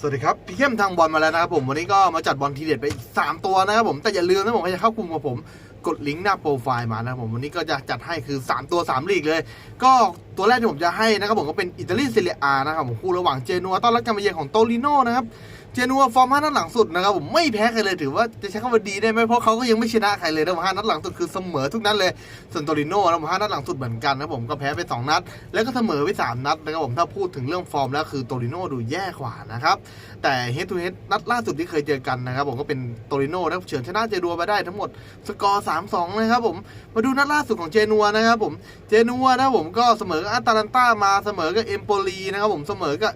สวัสดีครับพี่เข้มทางบอลมาแล้วนะครับผมวันนี้ก็มาจัดบอลทีเด็ดไปอีกสามตัวนะครับผมแต่อย่าลืมนะผมใครจะเข้ากลุ่มกับผม กดลิงก์หน้าโปรไฟล์มานะผมวันนี้ก็จะจัดให้คือ 3 ตัว 3 ลีกเลย ก็ตัวแรกที่ผมจะให้นะครับผมก็เป็นอิตาลีเซเรียอานะครับผมคู่ระหว่างเจนัวต้อนรับการมาเยือนของโตลิโน่นะครับเจนัวฟอร์มห้านัดหลังสุดนะครับผมไม่แพ้ใครเลยถือว่าจะใช้คำว่าดีได้ไหมเพราะเขาก็ยังไม่ชนะใครเลยนะผมห้านัดหลังสุดคือเสมอทุกนัดเลยส่วนโตลิโน่นะผมห้านัดหลังสุดเหมือนกันนะผมก็แพ้ไปสองนัด แล้วก็เสมอไปสามนัดนะครับผมถ้าพูดถึงเรื่องฟอร์มแล้วคือโตลิโน่ดูแย่กว่านะครับแต่เฮดทูเฮดนัดล่าสุดที่เคยเจอกันนะครับผมก็เป็นโตริโน่นะครับเฉือนชนะเจนัวไปได้ทั้งหมดสกอร์3-2นะครับผมมาดูนัดล่าสุดของเจนัวนะครับผมเจนัวนะผมก็เสมอกับอัตาลันต้ามาเสมอกับเอมโปลีนะครับผมเสมอกับ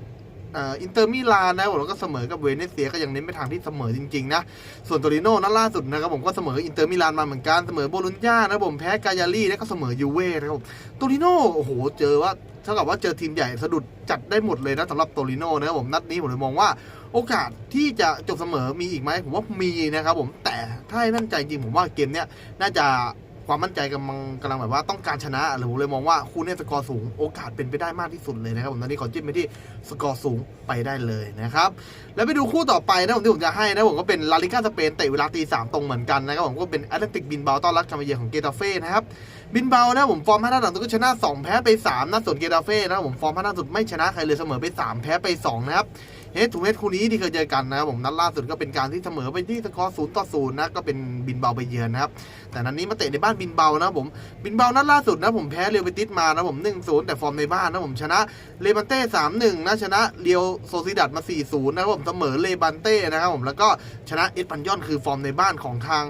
อินเตอร์มิลานนะผมก็เสมอกับเวเนเซียก็ยังเน้นไปทางที่เสมอจริงๆนะส่วนโตริโน่นัดล่าสุดนะครับผมก็เสมออินเตอร์มิลานมาเหมือนกันเสมอโบลุญญานะผมแพ้กายาลีแล้วก็เสมอยูเว่นะครับผมโตริโน่โอ้โหเจอว่าเท่ากับว่าเจอทีมใหญ่สะดุดจัดได้หมดเลยนะสำหรับโตริโน่นะครับผมนัดนี้ผมเลยมองว่าโอกาสที่จะจบเสมอมีอีกไหมผมว่ามีนะครับผมแต่ถ้าให้มั่นใจจริงผมว่าเกมเนี้ยน่าจะ ความมั่นใจกำลังกำลังแบบว่าต้องการชนะหรือผมเลยมองว่าคู่นี้สกอร์สูงโอกาสเป็นไปได้มากที่สุดเลยนะครับผมตอนนี้ขอจิ้มไปที่สกอร์สูงไปได้เลยนะครับแล้วไปดูคู่ต่อไปนะผมที่ผมจะให้นะผมก็เป็นลาลิก้าสเปนเตะเวลาตีสามตรงเหมือนกันนะครับผมก็เป็นแอตเลติกบินเบาต้อนรับการมเยของเกตาเฟ่นะครับบินเบานะผมฟอร์มห้านัดหลังสุดก็ชนะสองแพ้ไปสามนะส่วนเกตาเฟ่นะผมฟอร์มห้านัดสุดไม่ชนะใครเลยเสมอไปสามแพ้ไปสองนะครับ เฮดทูเฮดคู่นี้ที่เคยเจอกันนะครับผมนัดล่าสุดก็เป็นการที่เสมอไปที่สกอร์ศูนย์ต่อศูนย์นะก็เป็นบินเบาไปเยือนนะครับแต่นัดนี้มาเตะในบ้านบินเบานะผมบินเบานัดล่าสุดนะผมแพ้เรียวเบติสมานะผมหนึ่งศูนย์แต่ฟอร์มในบ้านนะผมชนะเลบันเต้สามหนึ่งนะชนะเรียวโซซิดัดมาสี่ศูนย์นะครับผมเสมอเลบันเต้นะครับผมแล้วก็ชนะเอสปันยอนคือฟอร์มในบ้านของทาง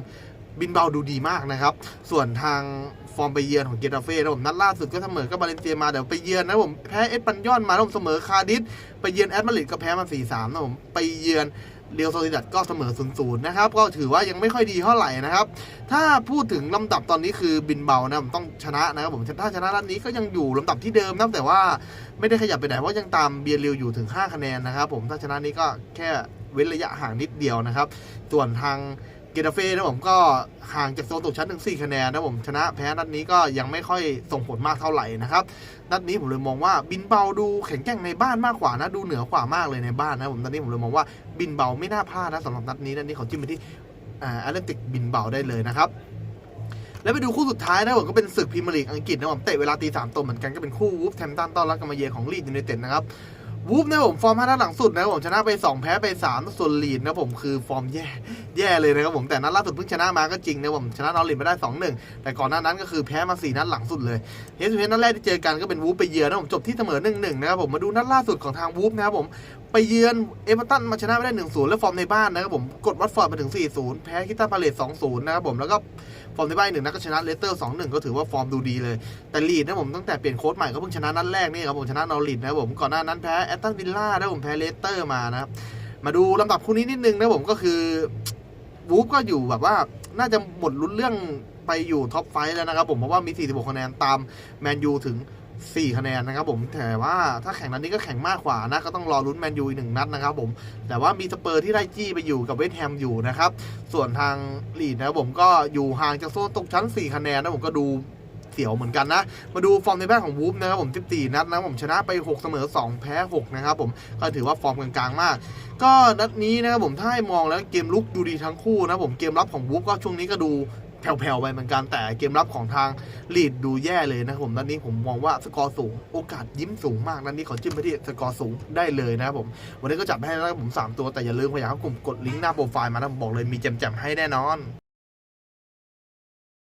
บินเบาดูดีมากนะครับ ส่วนทางฟอร์มไปเยือนของเกตาเฟ่นะผมนัดล่าสุดก็เสมอกับบาเลนเซียมาเดี๋ยวไปเยือนนะผมแพ้เอสปันยอนมาแล้วผมเสมอคาร์ดิสไปเยือนแอตมาดริดก็แพ้มา 4-3นะผมไปเยือนเรียวโซลิดัดก็เสมอ0-0นย์นะครับ ก็ถือว่ายังไม่ค่อยดีเท่าไหร่นะครับ ถ้าพูดถึงลำดับตอนนี้คือบินเบานะผมต้องชนะนะครับผมถ้าชนะนัดนี้ก็ยังอยู่ลำดับที่เดิมนะแต่ว่าไม่ได้ขยับไปไหนเพราะยังตามเบียร์เรียวอยู่ถึง 5 คะแนนนะครับผมถ้าชนะนี้ก็แค่เว้นระยะห่างนิดเดียวนะครับ ส่วนทาง เกตาเฟ่นะผมก็ห่างจากโซนตกชั้นถึง4คะแนนนะผมชนะแพ้นัดนี้ก็ยังไม่ค่อยส่งผลมากเท่าไหร่นะครับนัดนี้ผมเลยมองว่าบินเบาดูแข็งแกร่งในบ้านมากกว่านะดูเหนือกว่ามากเลยในบ้านนะผมตอนนี้ผมเลยมองว่าบินเบาไม่น่าพลาดนะสำหรับนัดนี้นัดนี้เขาจิ้มไปที่อ่าแอตเลติกบินเบาได้เลยนะครับแล้วไปดูคู่สุดท้ายนะผมก็เป็นศึกพรีเมียร์ลีกอังกฤษนะผมเตะเวลาตีสามตัวเหมือนกันก็เป็นคู่วูฟแทมตันต้อนรับกันมาเยของลีดยูไนเต็ดนะครับ วูฟนะผมฟอร์มห้านัดหลังสุดนะผมชนะไป 2 แพ้ไป 3 ส่วนลีดนะผมคือฟอร์มแย่แย่เลยนะครับผมแต่นัดล่าสุดเพิ่งชนะมาก็จริงนะผมชนะนอริดไปได้ 2-1 แต่ก่อนหน้านั้นก็คือแพ้มา 4 นัดหลังสุดเลยเฮสเฮสนัดแรกที่เจอกันก็เป็นวูฟไปเยือนนะผมจบที่เสมอหนึ่งหนึ่งนะครับผมมาดูนัดล่าสุดของทางวูฟนะครับผม ไปเยือนเอเวอร์ตันมาชนะไปได้หนึ่งศูนย์แล้วฟอร์มในบ้านนะครับผมกดวัตฟอร์ดมาถึง4ศูนย์แพ้คิตตันพาเลตสองศูนย์นะครับผมแล้วก็ฟอร์มในบ้านหนึ่งนัดก็ชนะเลสเตอร์สองหนึ่งก็ถือว่าฟอร์มดูดีเลย แต่ลีดนะผมตั้งแต่เปลี่ยนโค้ชใหม่ก็เพิ่งชนะนัดแรกนี่ครับผมชนะนอริดนะครับผมก่อนหน้านั้นแพ้แอตตันวิลล่านะผมแพ้เลสเตอร์มานะครับมาดูลำดับคู่นี้นิดนึงนะผมก็คือวูฟก็อยู่แบบว่าน่าจะหมดลุ้นเรื่องไปอยู่ท็อปไฟว์แล้วนะครับผมเพราะว่ามี 46 คะแนนตามแมนยูถึง 4 คะแนนนะครับผมแต่ว่าถ้าแข่งนัดนี้ก็แข่งมากกว่านะก็ต้องรอลุ้นแมนยูอีกหนึ่งนัดนะครับผมแต่ว่ามีสเปอร์ที่ได้จี้ไปอยู่กับเวสต์แฮมอยู่นะครับส่วนทางลีดนะครับผมก็อยู่ห่างจากโซนตกชั้น 4 คะแนนนะผมก็ดูเสียวเหมือนกันนะ มาดูฟอร์มในบ้านของวูฟนะครับผม 14 นัดนะผมชนะไป 6 เสมอ 2 แพ้ 6 นะครับผม ก็ถือว่าฟอร์มกลางๆ มาก ก็นัดนี้นะครับผม ถ้าให้มองแล้วเกมลุกดูดีทั้งคู่นะผม เกมรับของวูฟก็ช่วงนี้ก็ดู แผ่วๆไปเหมือนกันแต่เกมรับของทางลีดดูแย่เลยนะครับผมนัดนี้ผมมองว่าสกอร์สูง โอกาสยิ้มสูงมากนัดนี้ขอจิ้มไปที่สกอร์สูงได้เลยนะครับผมวันนี้ก็จับให้แล้วนะครับผม 3 ตัวแต่อย่าลืมพยายามกลุ่มกดลิงก์หน้าโปรไฟล์มานะผมบอกเลยมีแจมๆให้แน่นอน